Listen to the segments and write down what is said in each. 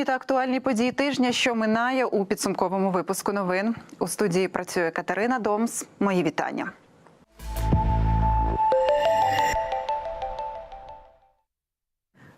Головні та актуальні події тижня, що минає у підсумковому випуску новин. У студії працює Катерина Домс. Мої вітання.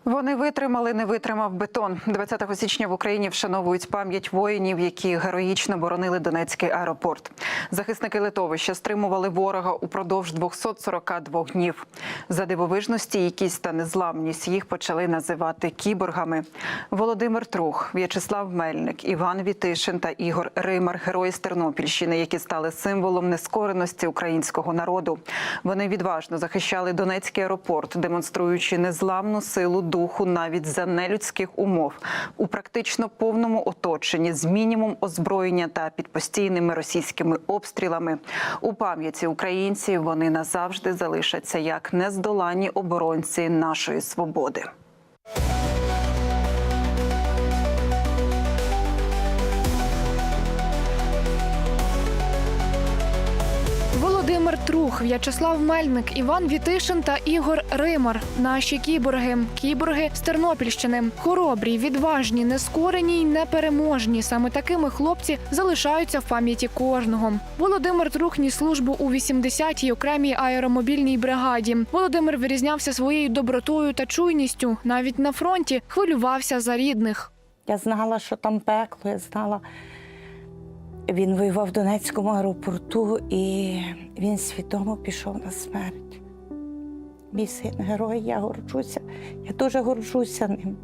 Вони витримали, не витримав бетон. 20 січня в Україні вшановують пам'ять воїнів, які героїчно боронили Донецький аеропорт. Захисники литовища стримували ворога упродовж 242 днів. За дивовижну стійкість та незламність їх почали називати кіборгами. Володимир Трух, В'ячеслав Мельник, Іван Вітишин та Ігор Римар герої з Тернопільщини, які стали символом нескореності українського народу. Вони відважно захищали Донецький аеропорт, демонструючи незламну силу духу навіть за нелюдських умов у практично повному оточенні з мінімум озброєння та під постійними російськими обстрілами. У пам'яті українців вони назавжди залишаться як нездоланні оборонці нашої свободи. Володимир Трух, В'ячеслав Мельник, Іван Вітишин та Ігор Римар. Наші кіборги. Кіборги з Тернопільщини. Хоробрі, відважні, нескорені й непереможні. Саме такими хлопці залишаються в пам'яті кожного. Володимир Трух ніс службу у 80-й окремій аеромобільній бригаді. Володимир вирізнявся своєю добротою та чуйністю. Навіть на фронті хвилювався за рідних. Я знала, що там пекло, я знала. Він воював в Донецькому аеропорту і він свідомо пішов на смерть. Мій син герой, я горджуся. Я дуже горджуся ним.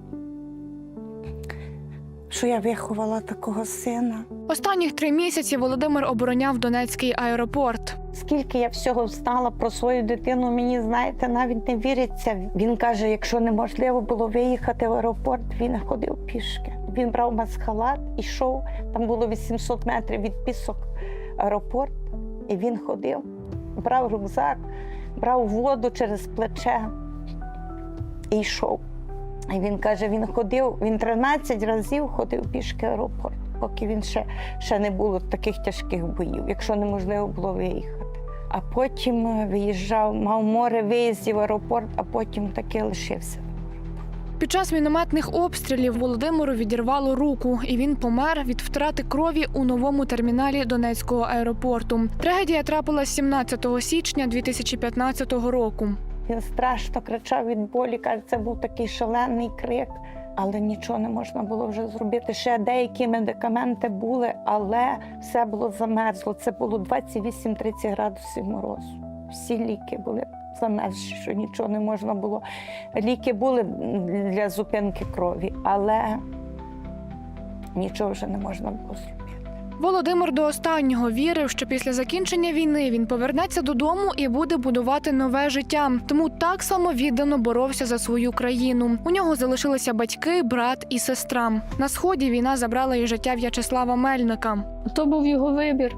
Що я виховала такого сина. Останніх три місяці Володимир обороняв Донецький аеропорт. Скільки я всього знала про свою дитину, мені знаєте, навіть не віриться. Він каже, якщо неможливо було виїхати в аеропорт, він ходив пішки. Він брав масхалат і йшов. Там було 800 метрів від пісок аеропорт, і він ходив, брав рюкзак, брав воду через плече і йшов. І він каже, він ходив, він 13 разів ходив пішки аеропорт, поки він ще, ще не було таких тяжких боїв, якщо неможливо було виїхати. А потім е, виїжджав, мав море виїздів в аеропорт, а потім таки лишився. Під час мінометних обстрілів Володимиру відірвало руку, і він помер від втрати крові у новому терміналі Донецького аеропорту. Трагедія трапилась 17 січня 2015 року. Він страшно кричав від болі, каже, це був такий шалений крик, але нічого не можна було вже зробити. Ще деякі медикаменти були, але все було замерзло. Це було 28-30 градусів морозу. Всі ліки були замерзші, що нічого не можна було. Ліки були для зупинки крові, але нічого вже не можна було зробити. Володимир до останнього вірив, що після закінчення війни він повернеться додому і буде будувати нове життя. Тому так само віддано боровся за свою країну. У нього залишилися батьки, брат і сестра. На сході війна забрала і життя В'ячеслава Мельника. То був його вибір.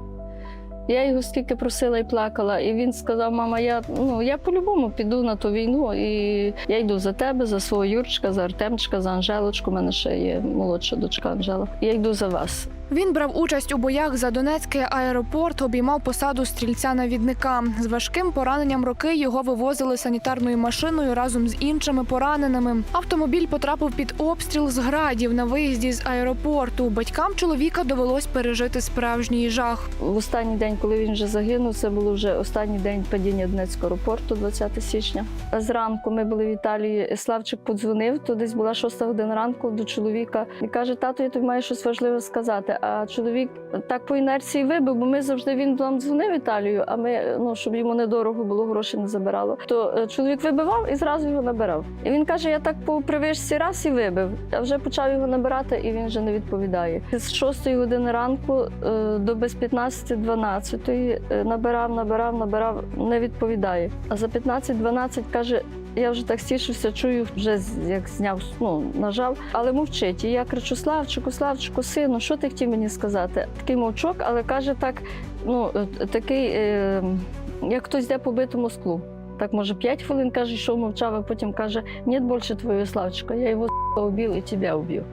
Я його скільки просила і плакала, і він сказав: мама, я ну я по-любому піду на ту війну, і я йду за тебе, за свого Юрчика, за Артемчика, за Анжелочку. У мене ще є молодша дочка Анжела. Я йду за вас. Він брав участь у боях за Донецький аеропорт, обіймав посаду стрільця-навідника. З важким пораненням роки його вивозили санітарною машиною разом з іншими пораненими. Автомобіль потрапив під обстріл з градів на виїзді з аеропорту. Батькам чоловіка довелось пережити справжній жах. В останній день, коли він вже загинув, це було вже останній день падіння Донецького аеропорту, 20 січня. Зранку ми були в Італії. Славчик подзвонив, то десь була 6 година ранку до чоловіка і каже: тато, я тобі маю щось важливе сказати. А чоловік так по інерції вибив, бо ми завжди він нам дзвонив Італію, а ми, ну щоб йому недорого було, гроші не забирало. То е, чоловік вибивав і зразу його набирав. І він каже: Я так по привичці раз і вибив. А вже почав його набирати, і він вже не відповідає. З 6 години ранку е, до без 15-12 е, набирав, набирав, набирав, не відповідає. А за 15-12 каже. Я вже так стішився, чую, вже як зняв, ну, нажав, але мовчить. І я кричу: Славчику, Славчику, сину, що ти хотів мені сказати? Такий мовчок, але каже так, ну, е, такий, е, як хтось йде по битому склу. Так, може, 5 хвилин каже, йшов мовчав, а потім каже: ні, більше твоєї Славчика, я його убив і тебе убив.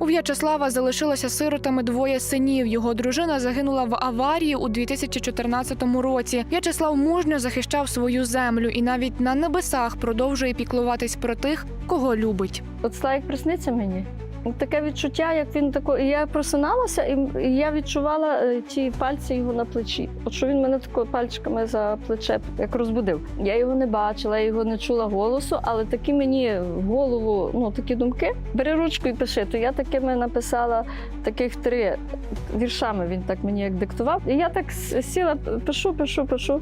У В'ячеслава залишилося сиротами двоє синів. Його дружина загинула в аварії у 2014 році. В'ячеслав мужньо захищав свою землю і навіть на небесах продовжує піклуватись про тих, кого любить. От Славік присниться мені. Таке відчуття, як він тако. Я просиналася, і я відчувала е, ті пальці його на плечі. От що він мене тако пальчиками за плече як розбудив. Я його не бачила, я його не чула голосу, але такі мені в голову, ну такі думки. Бери ручку і пиши. То я такими написала таких три віршами. Він так мені як диктував. І я так сіла, пишу, пишу, пишу.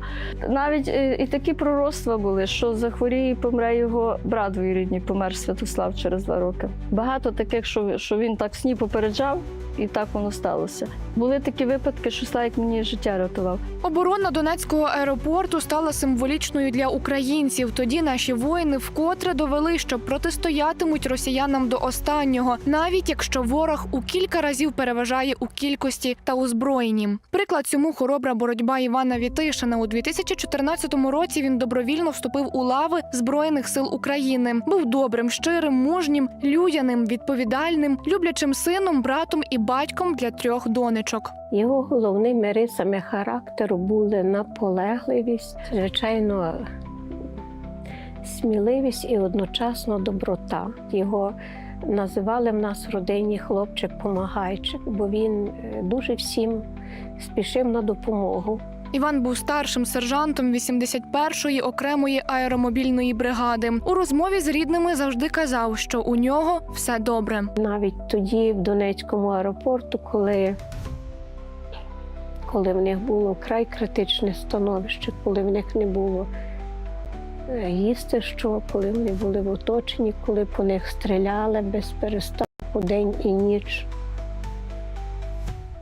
Навіть е, і такі пророцтва були, що захворіє і помре його брат двоюрідний, помер Святослав через два роки. Багато таких, що, що він так сні попереджав, і так воно сталося. Були такі випадки, що Славік мені життя рятував. Оборона Донецького аеропорту стала символічною для українців. Тоді наші воїни вкотре довели, що протистоятимуть росіянам до останнього, навіть якщо ворог у кілька разів переважає у кількості та озброєнні. Приклад цьому хоробра боротьба Івана Вітишина у 2014 році. Він добровільно вступив у лави збройних сил України. Був добрим, щирим, мужнім, людяним, відповідальним, люблячим сином, братом і батьком для трьох донечок. Його головними рисами характеру були наполегливість, звичайно, сміливість і одночасно доброта. Його називали в нас в родині хлопчик-помагайчик, бо він е, дуже всім спішив на допомогу. Іван був старшим сержантом 81-ї окремої аеромобільної бригади. У розмові з рідними завжди казав, що у нього все добре. Навіть тоді, в Донецькому аеропорту, коли, коли в них було край критичне становище, коли в них не було е, їсти що, коли вони були в оточенні, коли по них стріляли без перестанку день і ніч.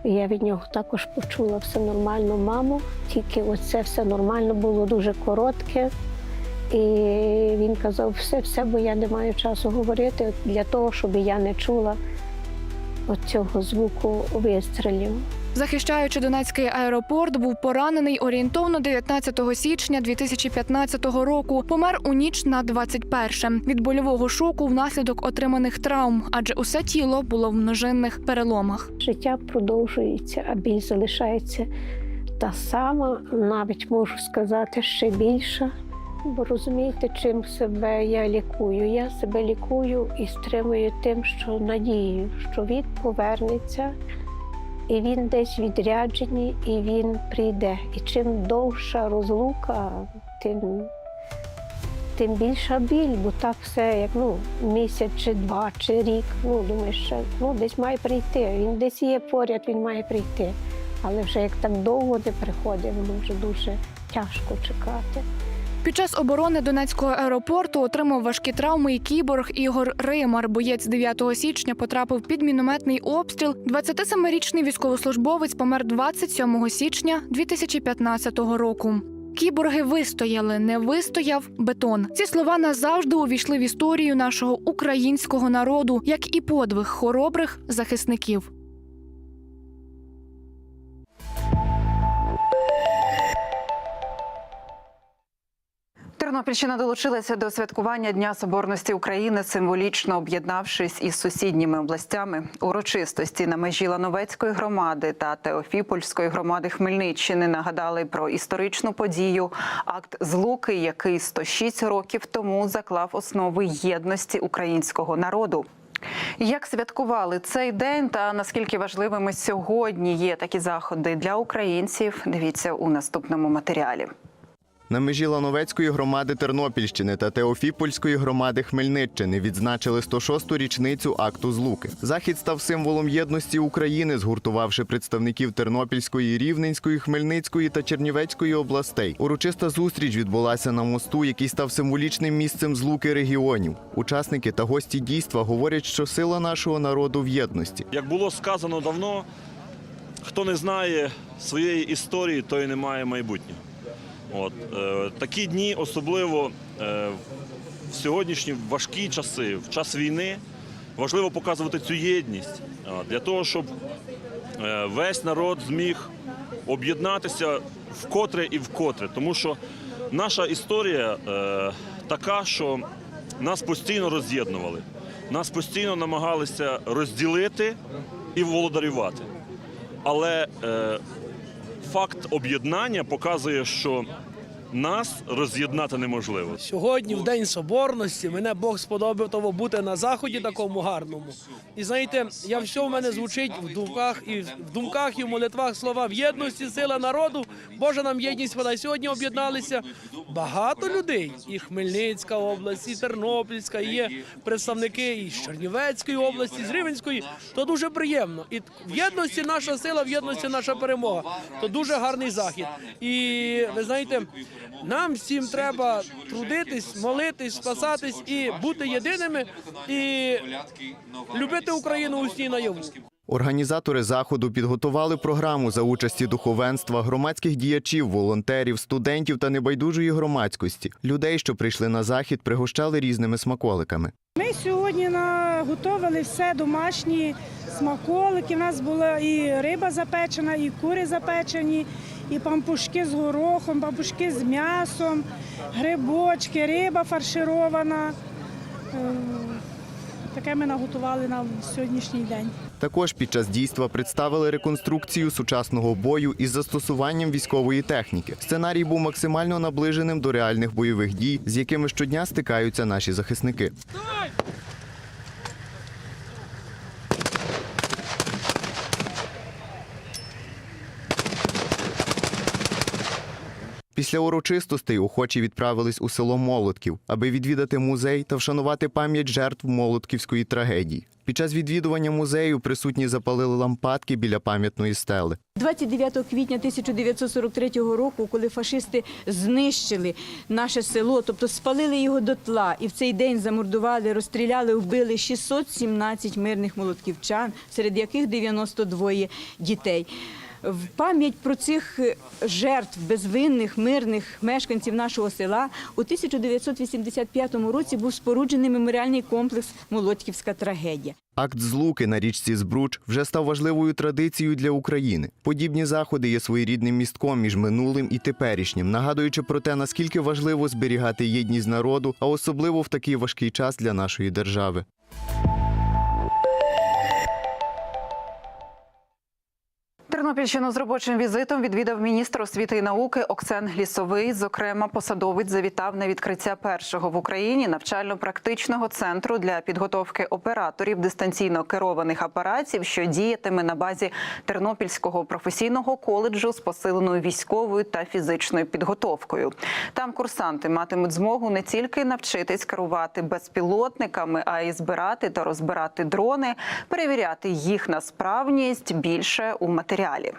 Я від нього також почула все нормально, мамо, тільки оце все нормально було дуже коротке. І він казав, все, все, бо я не маю часу говорити для того, щоб я не чула оцього цього звуку вистрілів. Захищаючи Донецький аеропорт, був поранений орієнтовно 19 січня 2015 року. Помер у ніч на 21 від больового шоку внаслідок отриманих травм, адже усе тіло було в множинних переломах. Життя продовжується, а біль залишається та сама, навіть можу сказати, ще більша. Бо розумієте, чим себе я лікую? Я себе лікую і стримую тим, що надією, що він повернеться, і він десь відряджений, і він прийде. І чим довша розлука, тим, тим більша біль, бо так все як ну, місяць чи два, чи рік. Ну, думаєш, що ну, десь має прийти. Він десь є поряд, він має прийти. Але вже як так довго не приходить, воно вже дуже тяжко чекати. Під час оборони Донецького аеропорту отримав важкі травми і кіборг Ігор Римар. Боєць 9 січня потрапив під мінометний обстріл. 27-річний військовослужбовець помер 27 січня 2015 року. Кіборги вистояли, не вистояв бетон. Ці слова назавжди увійшли в історію нашого українського народу, як і подвиг хоробрих захисників. Тернопільщина долучилася до святкування Дня Соборності України, символічно об'єднавшись із сусідніми областями. Урочистості на межі Лановецької громади та Теофіпольської громади Хмельниччини нагадали про історичну подію акт злуки, який 106 років тому заклав основи єдності українського народу. Як святкували цей день та наскільки важливими сьогодні є такі заходи для українців? Дивіться у наступному матеріалі. На межі Лановецької громади Тернопільщини та Теофіпольської громади Хмельниччини відзначили 106-ту річницю акту злуки. Захід став символом єдності України, згуртувавши представників Тернопільської, Рівненської, Хмельницької та Чернівецької областей. Урочиста зустріч відбулася на мосту, який став символічним місцем злуки регіонів. Учасники та гості дійства говорять, що сила нашого народу в єдності. Як було сказано давно, хто не знає своєї історії, той не має майбутнього. От, е, такі дні, особливо е, в сьогоднішні важкі часи, в час війни, важливо показувати цю єдність е, для того, щоб е, весь народ зміг об'єднатися вкотре і вкотре. Тому що наша історія е, така, що нас постійно роз'єднували, нас постійно намагалися розділити і володарювати. Але е, факт об'єднання показує, що нас роз'єднати неможливо. Сьогодні, в День Соборності, мене Бог сподобав того бути на заході такому гарному. І знаєте, я все в мене звучить в думках і в думках і в молитвах слова в єдності, сила народу. Божа нам єдність вона сьогодні об'єдналися багато людей. І Хмельницька область, і Тернопільська, і є представники і з Чернівецької області, з Рівенської. То дуже приємно. І в єдності наша сила, в єдності наша перемога. То дуже гарний захід. І ви знаєте, нам всім треба трудитись, молитись, спасатись і бути єдиними, і любити Україну усі наяву. Організатори заходу підготували програму за участі духовенства, громадських діячів, волонтерів, студентів та небайдужої громадськості. Людей, що прийшли на захід, пригощали різними смаколиками. Ми сьогодні наготовили все домашні смаколики. У нас була і риба запечена, і кури запечені, і пампушки з горохом, пампушки з м'ясом, грибочки, риба фарширована. Е, Таке ми наготували на сьогоднішній день. Також під час дійства представили реконструкцію сучасного бою із застосуванням військової техніки. Сценарій був максимально наближеним до реальних бойових дій, з якими щодня стикаються наші захисники. Після урочистостей охочі відправились у село Молотків, аби відвідати музей та вшанувати пам'ять жертв Молотківської трагедії. Під час відвідування музею присутні запалили лампадки біля пам'ятної стели. 29 квітня 1943 року, коли фашисти знищили наше село, тобто спалили його дотла, і в цей день замордували, розстріляли, вбили 617 мирних молотківчан, серед яких 92 дітей. В пам'ять про цих е, жертв безвинних мирних мешканців нашого села у 1985 році був споруджений меморіальний комплекс Молодьківська трагедія. Акт злуки на річці Збруч вже став важливою традицією для України. Подібні заходи є своєрідним містком між минулим і теперішнім, нагадуючи про те, наскільки важливо зберігати єдність народу, а особливо в такий важкий час для нашої держави. Тернопільщину з робочим візитом відвідав міністр освіти і науки Оксен Лісовий. Зокрема, посадовець завітав на відкриття першого в Україні навчально-практичного центру для підготовки операторів дистанційно керованих апаратів, що діятиме на базі Тернопільського професійного коледжу з посиленою військовою та фізичною підготовкою. Там курсанти матимуть змогу не тільки навчитись керувати безпілотниками, а й збирати та розбирати дрони, перевіряти їх на справність більше у матеріалі далі.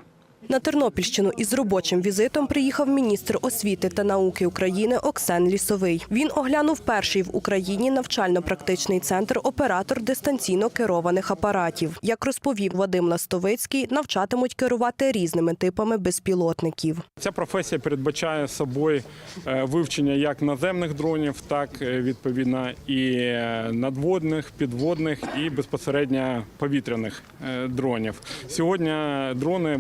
На Тернопільщину із робочим візитом приїхав міністр освіти та науки України Оксен Лісовий. Він оглянув перший в Україні навчально-практичний центр оператор дистанційно керованих апаратів. Як розповів Вадим Ластовицький, навчатимуть керувати різними типами безпілотників. Ця професія передбачає собою е, вивчення як наземних дронів, так е, відповідно і е, надводних, підводних і безпосередньо повітряних дронів. Сьогодні дрони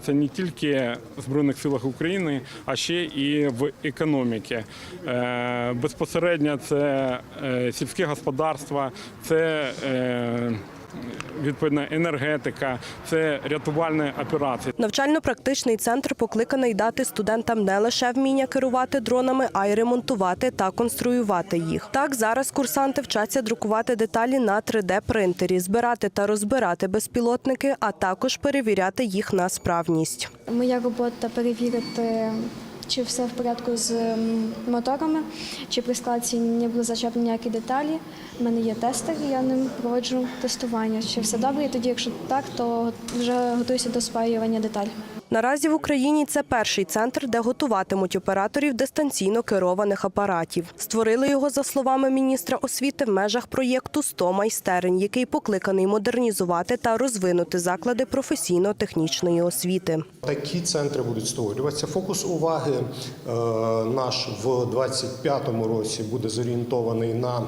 використовуються не тільки в Збройних силах України, а ще і в економіці. Е, Безпосередньо це е, сільське господарство, це е, відповідно енергетика, це рятувальні операції. Навчально-практичний центр покликаний дати студентам не лише вміння керувати дронами, а й ремонтувати та конструювати їх. Так зараз курсанти вчаться друкувати деталі на 3D-принтері, збирати та розбирати безпілотники, а також перевіряти їх на справність. Моя робота перевірити, чи все в порядку з моторами, чи при складці не були зачеплені ніякі деталі. У мене є тестер, я ним проводжу тестування. Чи все добре? І тоді, якщо так, то вже готуюся до спаювання деталей. Наразі в Україні це перший центр, де готуватимуть операторів дистанційно керованих апаратів. Створили його, за словами міністра освіти, в межах проєкту «100 майстерень, який покликаний модернізувати та розвинути заклади професійно-технічної освіти. Такі центри будуть створюватися. Фокус уваги е, наш в 2025 році буде зорієнтований на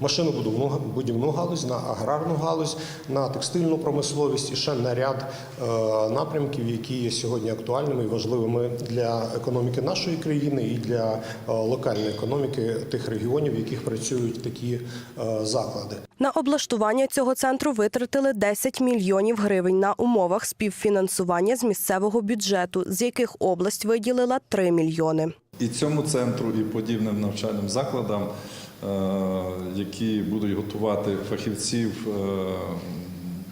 машинобудівну будівну галузь, на аграрну галузь, на текстильну промисловість і ще на ряд е, напрямків, які є сьогодні актуальними і важливими для економіки нашої країни і для е, локальної економіки тих регіонів, в яких працюють такі е, заклади. На облаштування цього центру витратили 10 мільйонів гривень на умовах співфінансування з місцевого бюджету, з яких область виділила 3 мільйони. І цьому центру, і подібним навчальним закладам, е, які будуть готувати фахівців е,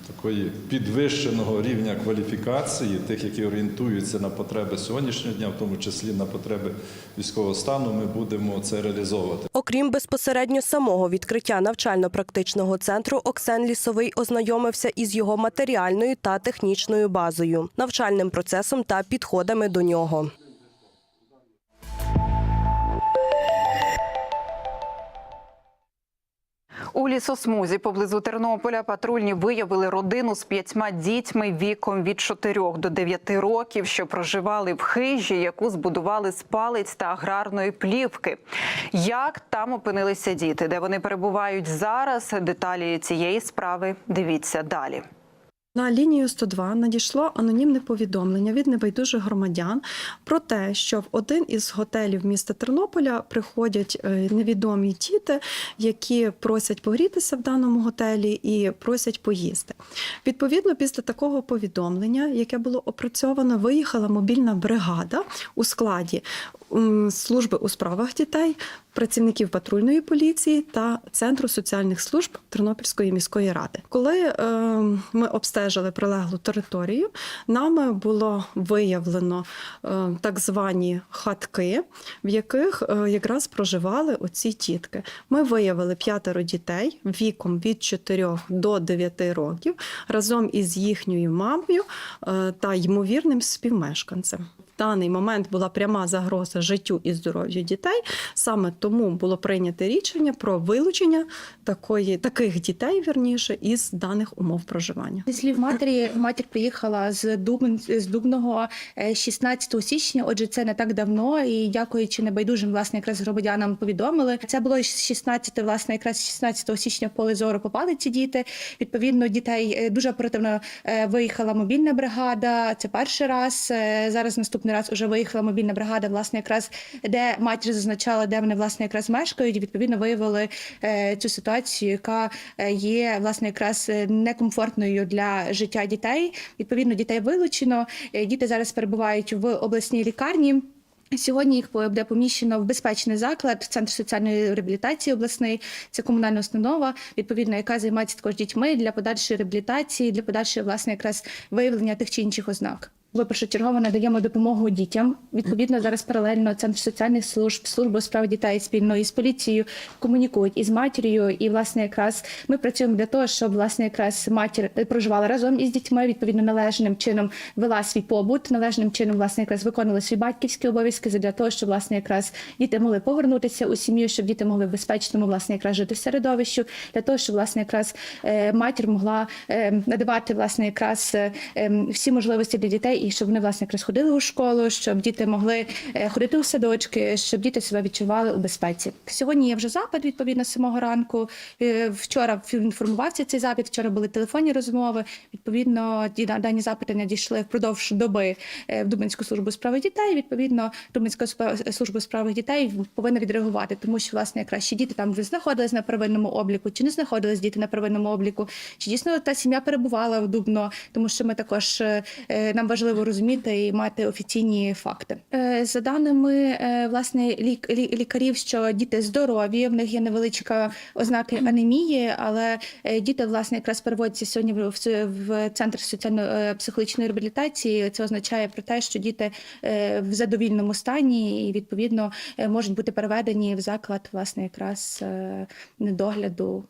такої підвищеного рівня кваліфікації, тих, які орієнтуються на потреби сьогоднішнього дня, в тому числі на потреби військового стану, ми будемо це реалізовувати. Окрім безпосередньо самого відкриття навчально-практичного центру, Оксен Лісовий ознайомився із його матеріальною та технічною базою, навчальним процесом та підходами до нього. У лісосмузі поблизу Тернополя патрульні виявили родину з п'ятьма дітьми віком від 4 до 9 років, що проживали в хижі, яку збудували з палець та аграрної плівки. Як там опинилися діти, де вони перебувають зараз? Деталі цієї справи дивіться далі. На лінію 102 надійшло анонімне повідомлення від небайдужих громадян про те, що в один із готелів міста Тернополя приходять е, невідомі діти, які просять погрітися в даному готелі і просять поїсти. Відповідно, після такого повідомлення, яке було опрацьовано, виїхала мобільна бригада у складі служби у справах дітей, працівників патрульної поліції та центру соціальних служб Тернопільської міської ради. Коли е, ми обстежили прилеглу територію, нами було виявлено е, так звані хатки, в яких е, якраз проживали оці дітки. Ми виявили п'ятеро дітей віком від 4 до 9 років разом із їхньою мамою та ймовірним співмешканцем. Даний момент була пряма загроза життю і здоров'ю дітей. Саме тому було прийнято рішення про вилучення такої таких дітей, вірніше, із даних умов проживання. Слів матері, матір приїхала з Дубн з Дубного е, 16 січня. Отже, це не так давно. І дякуючи небайдужим власне якраз громадянам повідомили. Це було 16, власне, якраз 16 січня в поле зору попали ці діти. Відповідно, дітей е, дуже оперативно е, виїхала мобільна бригада. Це перший раз. Е, Зараз наступний раз уже виїхала мобільна бригада, власне, якраз де матір зазначала, де вони власне якраз мешкають. І, Відповідно, виявили е, цю ситуацію, яка е, є власне якраз е, некомфортною для життя дітей. Відповідно, дітей вилучено. Діти зараз перебувають в обласній лікарні. Сьогодні їх буде поміщено в безпечний заклад, центр соціальної реабілітації обласний. Це комунальна установа, відповідно, яка займається також дітьми для подальшої реабілітації, для подальшої власне якраз виявлення тих чи інших ознак. Ми першочергово надаємо допомогу дітям. Відповідно, зараз паралельно центр соціальних служб, служба справ дітей спільно із поліцією комунікують із матір'ю. І власне якраз ми працюємо для того, щоб власне якраз матір проживала разом із дітьми. Відповідно, належним чином вела свій побут, належним чином власне якраз виконувала свої батьківські обов'язки для того, щоб власне якраз діти могли повернутися у сім'ю, щоб діти могли в безпечному власне якраз жити в середовищу, для того, щоб власне якраз е, матір могла е, надавати власне якраз е, е, всі можливості для дітей, і щоб вони власне якраз ходили у школу, щоб діти могли е, ходити у садочки, щоб діти себе відчували у безпеці. Сьогодні є вже запит відповідно з самого ранку. Е, Вчора інформувався цей запит. Вчора були телефонні розмови. Відповідно, дані запити надійшли впродовж доби е, в Дубинську службу справи дітей. Відповідно, Дубинська служба справи дітей повинна відреагувати, тому що власне якраз чи діти там вже знаходились на первинному обліку, чи не знаходились діти на первинному обліку, чи дійсно та сім'я перебувала в Дубно, тому що ми також нам важливо розуміти і мати офіційні факти. Е, За даними е, власне лік- лі- лікарів, що діти здорові, в них є невеличка ознаки анемії, але е, діти власне якраз переводяться сьогодні в, центр соціально-психологічної реабілітації. Це означає про те, що діти в задовільному стані і відповідно можуть бути переведені в заклад власне якраз недогляду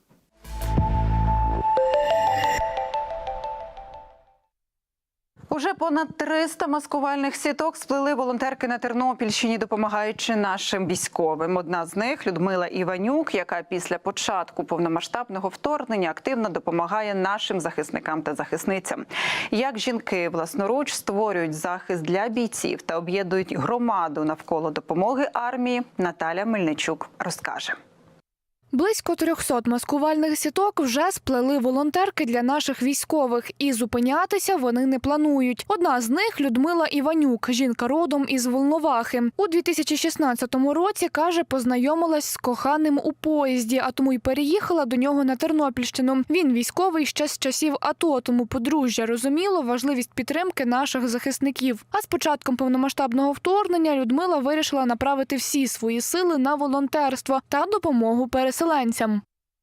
Уже понад 300 маскувальних сіток сплели волонтерки на Тернопільщині, допомагаючи нашим військовим. Одна з них Людмила Іванюк, яка після початку повномасштабного вторгнення активно допомагає нашим захисникам та захисницям. Як жінки власноруч створюють захист для бійців та об'єднують громаду навколо допомоги армії, Наталя Мельничук розкаже. Близько 300 маскувальних сіток вже сплели волонтерки для наших військових, і зупинятися вони не планують. Одна з них Людмила Іванюк, жінка родом із Волновахи. У 2016 році каже, познайомилась з коханим у поїзді, а тому й переїхала до нього на Тернопільщину. Він військовий ще з часів АТО, тому подружжя розуміло важливість підтримки наших захисників. А з початком повномасштабного вторгнення Людмила вирішила направити всі свої сили на волонтерство та допомогу переселенцям.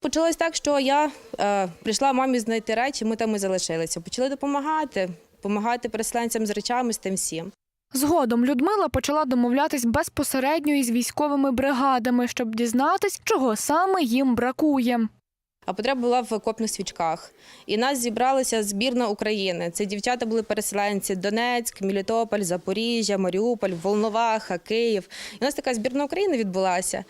Почалось так, що я е, прийшла мамі знайти речі, ми там і залишилися. Почали допомагати, допомагати переселенцям з речами, з тим всім. Згодом Людмила почала домовлятись безпосередньо із військовими бригадами, щоб дізнатись, чого саме їм бракує. А потреба була в окопних свічках. І нас зібралася збірна України. Це дівчата були переселенці: Донецьк, Мелітополь, Запоріжжя, Маріуполь, Волноваха, Київ. І у нас така збірна України відбулася.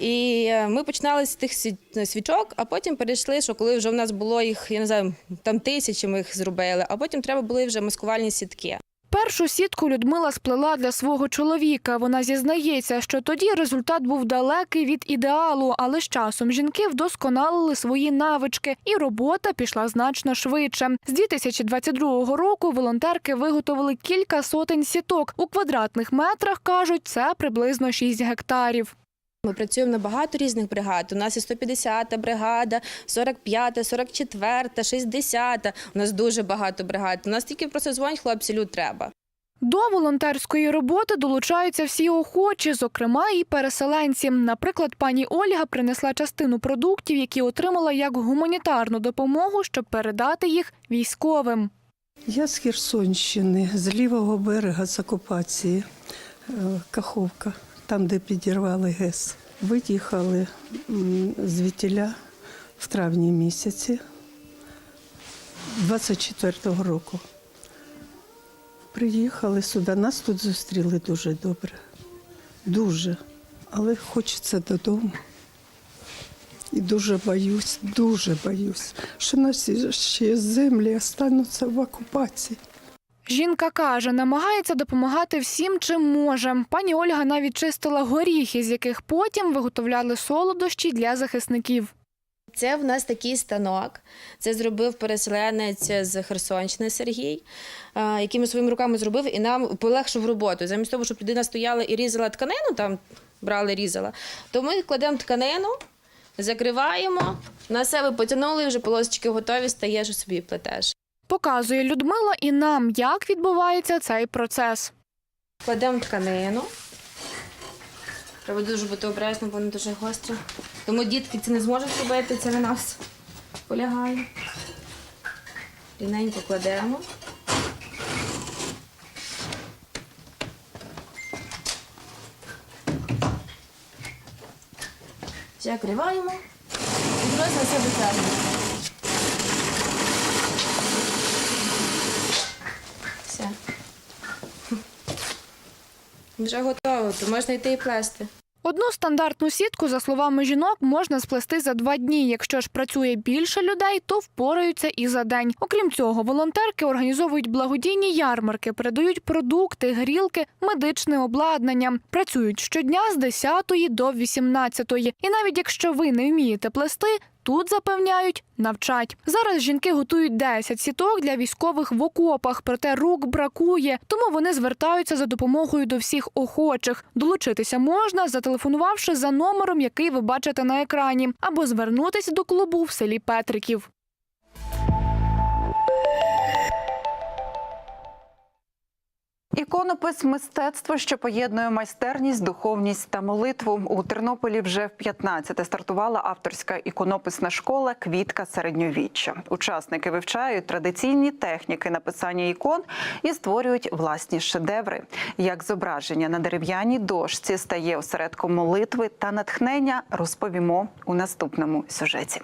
І е, ми починали з тих сві- свічок, а потім перейшли, що коли вже в нас було їх, я не знаю, там тисячі ми їх зробили, а потім треба були вже маскувальні сітки. Першу сітку Людмила сплела для свого чоловіка. Вона зізнається, що тоді результат був далекий від ідеалу, але з часом жінки вдосконалили свої навички, і робота пішла значно швидше. З 2022 року волонтерки виготовили кілька сотень сіток. У квадратних метрах кажуть, це приблизно 6 гектарів. Ми працюємо на багато різних бригад. У нас і 150-та бригада, 45-та, 44-та, 60-та. У нас дуже багато бригад. У нас тільки просто дзвонять хлопці, люд треба. До волонтерської роботи долучаються всі охочі, зокрема і переселенці. Наприклад, пані Ольга принесла частину продуктів, які отримала як гуманітарну допомогу, щоб передати їх військовим. Я з Херсонщини, з лівого берега з окупації, е, Каховка, там, де підірвали ГЕС. Виїхали звідтіля в травні місяці 24-го року. Приїхали сюди, нас тут зустріли дуже добре. Дуже. Але хочеться додому. І дуже боюсь, дуже боюсь, що наші ще землі остануться в окупації. Жінка каже, намагається допомагати всім, чим може. Пані Ольга навіть чистила горіхи, з яких потім виготовляли солодощі для захисників. Це в нас такий станок. Це зробив переселенець з Херсонщини Сергій, е, який ми своїми руками зробив і нам полегшив роботу. Замість того, щоб людина стояла і різала тканину, там брали, різала, то ми кладемо тканину, закриваємо, на себе потягнули, вже полосочки готові, стаєш і собі плетеш. Показує Людмила і нам, як відбувається цей процес. Кладемо тканину. Треба дуже бути обережно, бо воно дуже гостре. Тому дітки це не зможуть робити, це на нас полягає. Рівненько кладемо. Закриваємо і просто на себе тягнемо. Все. Вже готово, то можна йти і плести. Одну стандартну сітку, за словами жінок, можна сплести за два дні. Якщо ж працює більше людей, то впораються і за день. Окрім цього, волонтерки організовують благодійні ярмарки, передають продукти, грілки, медичне обладнання. Працюють щодня з 10 до 18. І навіть якщо ви не вмієте плести, Тут запевняють, навчать. Зараз жінки готують 10 сіток для військових в окопах, проте рук бракує, тому вони звертаються за допомогою до всіх охочих. Долучитися можна, зателефонувавши за номером, який ви бачите на екрані, або звернутися до клубу в селі Петриків. Іконопис мистецтво, що поєднує майстерність, духовність та молитву. У Тернополі вже в 15-те стартувала авторська іконописна школа Квітка середньовіччя. Учасники вивчають традиційні техніки написання ікон і створюють власні шедеври. Як зображення на дерев'яній дошці стає осередком молитви та натхнення, розповімо у наступному сюжеті.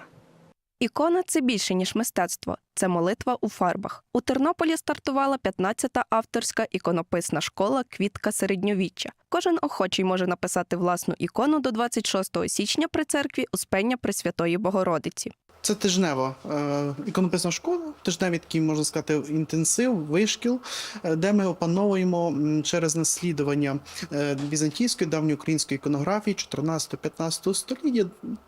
Ікона це більше ніж мистецтво. Це молитва у фарбах. У Тернополі стартувала 15-та авторська іконописна школа Квітка середньовіччя. Кожен охочий може написати власну ікону до 26 січня при церкві Успення Пресвятої Богородиці. Це тижнева е, іконописна школа, тижневий такий, можна сказати, інтенсив, вишкіл, е, де ми опановуємо через наслідування е, візантійської давньоукраїнської іконографії 14-15 століття,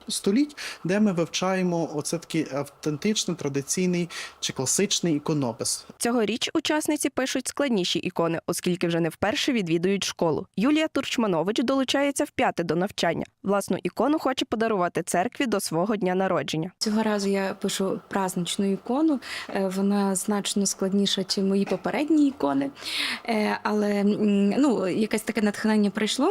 століть, де ми вивчаємо оце такий автентичний, традиційний чи класичний іконопис. Цьогоріч учасниці пишуть складніші ікони, оскільки вже не вперше відвідують школу. Юлія Турчманович долучається вп'яте до навчання. Власну ікону хоче подарувати церкві до свого дня народження. Цього разу я пишу праздничну ікону. Е, Вона значно складніша, ніж мої попередні ікони. Е, Але ну, якесь таке натхнення прийшло.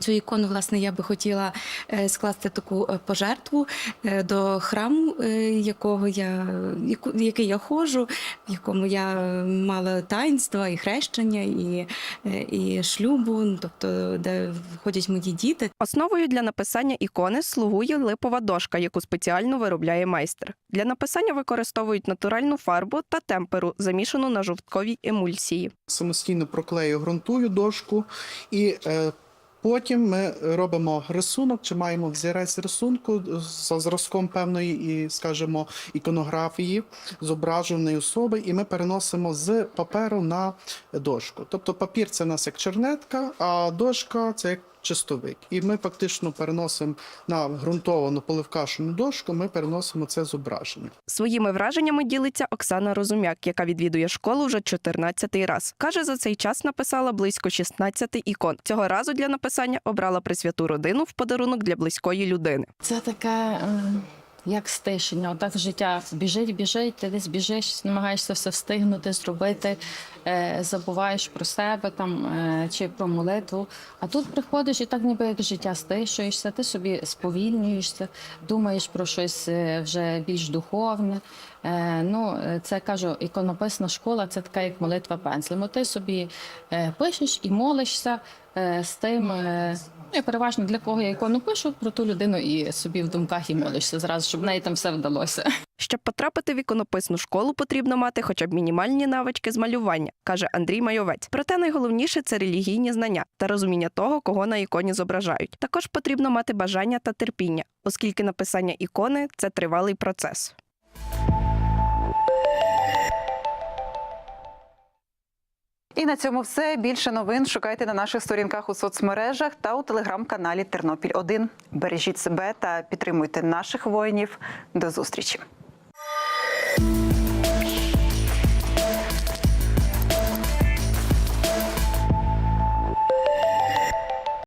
Цю ікону, власне, я би хотіла е, скласти таку е, пожертву е, до храму, якого я, яку- який я ходжу, в якому я мала таїнства і хрещення, і, і шлюбу, ну, тобто де ходять мої діти. Основою для написання ікони слугує липова дошка, яку спеціально виробляє майстер. Для написання використовують натуральну фарбу та темперу, замішану на жовтковій емульсії. самостійно проклею, ґрунтую дошку і потім ми робимо рисунок, чи маємо взірець рисунку за зразком певної, і, скажімо, іконографії зображеної особи, і ми переносимо з паперу на дошку. Тобто папір це у нас як чернетка, а дошка це як чистовик. І ми фактично переносимо на ґрунтовану поливкашену дошку, ми переносимо це зображення. Своїми враженнями ділиться Оксана Розумяк, яка відвідує школу вже 14-й раз. Каже, за цей час написала близько 16 ікон. Цього разу для написання обрала присвяту родину в подарунок для близької людини. Це таке е, як стишення. Отак життя біжить, біжить, ти десь біжиш, намагаєшся все встигнути, зробити, забуваєш про себе там е, чи про молитву. А тут приходиш і так ніби як життя стишуєшся, ти собі сповільнюєшся, думаєш про щось е, вже більш духовне. Е, ну, е, це кажу, іконописна школа це така як молитва пензлем. Ти собі е, пишеш і молишся е, з тим. Е, ну, я переважно для кого я ікону пишу про ту людину і собі в думках і молишся зразу, щоб в неї там все вдалося. Щоб потрапити в іконописну школу, потрібно мати хоча б мінімальні навички з малювання, каже Андрій Майовець. Проте найголовніше це релігійні знання та розуміння того, кого на іконі зображають. Також потрібно мати бажання та терпіння, оскільки написання ікони це тривалий процес. І на цьому все. Більше новин шукайте на наших сторінках у соцмережах та у телеграм-каналі Тернопіль 1 Бережіть себе та підтримуйте наших воїнів. До зустрічі. Thank you.